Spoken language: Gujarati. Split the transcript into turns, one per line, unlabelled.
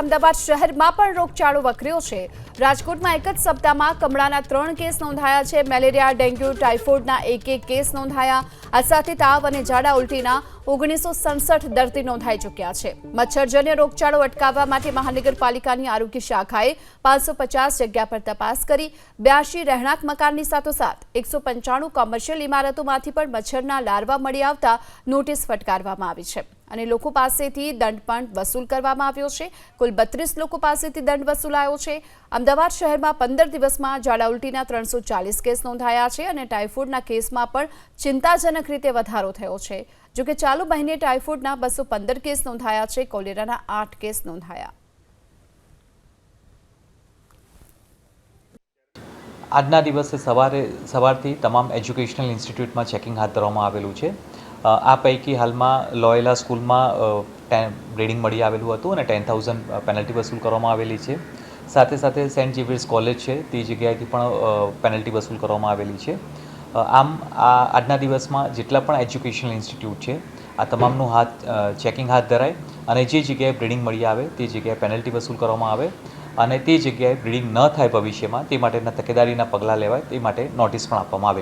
અમદાવાદ શહેરમાં પણ રોગચાળો વકર્યો છે. રાજકોટમાં એક જ સપ્તાહમાં કમળાના ત્રણ કેસ નોંધાયા છે. મેલેરિયા, ડેન્ગ્યુ, ટાઇફોઇડના એક એક કેસ નોંધાયા. આ સાથે તાવ અને ઝાડા ઉલટીના ઓગણીસો સડસઠ દર્દી નોંધાઈ ચૂક્યા છે. મચ્છરજન્ય રોગચાળો અટકાવવા માટે મહાનગરપાલિકાની આરોગ્ય શાખાએ પાંચસો પચાસ જગ્યા પર તપાસ કરી. બ્યાસી રહેણાંક મકાનની સાથોસાથ એકસો પંચાણું કોમર્શિયલ ઇમારતોમાંથી પણ મચ્છરના લાર્વા મળી આવતા નોટિસ ફટકારવામાં આવી છે. અને લોકો પાસેથી દંડ પણ વસૂલ કરવામાં આવ્યો છે. કુલ બત્રીસ લોકો પાસેથી દંડ વસૂલાયો છે. અમદાવાદ શહેરમાં પંદર દિવસમાં ઝાડા ઉલટીના ત્રણસો ચાલીસ કેસ નોંધાયા છે અને ટાઇફોઇડના કેસમાં પણ ચિંતાજનક રીતે વધારો થયો છે. જોકે ચાલુ મહિને ટાઇફોઇડના બસો પંદર કેસ નોંધાયા છે. કોલેરાના આઠ કેસ નોંધાયા.
આજના દિવસે સવારે સવારથી તમામ એજ્યુકેશનલ ઇન્સ્ટિટ્યૂટમાં ચેકિંગ હાથ ધરવામાં આવેલું છે. આ પૈકી હાલમાં લોયલા સ્કૂલમાં ગ્રેડિંગ મળી આવેલું હતું અને ટેન થાઉઝન્ડ પેનલ્ટી વસૂલ કરવામાં આવેલી છે. સાથે સાથે સેન્ટ ઝેવિયર્સ કોલેજ છે, તે જગ્યાએથી પણ પેનલ્ટી વસૂલ કરવામાં આવેલી છે. આમ, આ આજના દિવસમાં જેટલા પણ એજ્યુકેશનલ ઇન્સ્ટિટ્યૂટ છે, આ તમામનું હાથ ચેકિંગ હાથ ધરાય અને જે જગ્યાએ બ્રીડિંગ મળી આવે, તે જગ્યાએ પેનલ્ટી વસૂલ કરવામાં આવે અને તે જગ્યાએ બ્રીડિંગ ન થાય ભવિષ્યમાં, તે માટેના તકેદારીના પગલાં લેવાય, તે માટે નોટિસ પણ આપવામાં આવેલી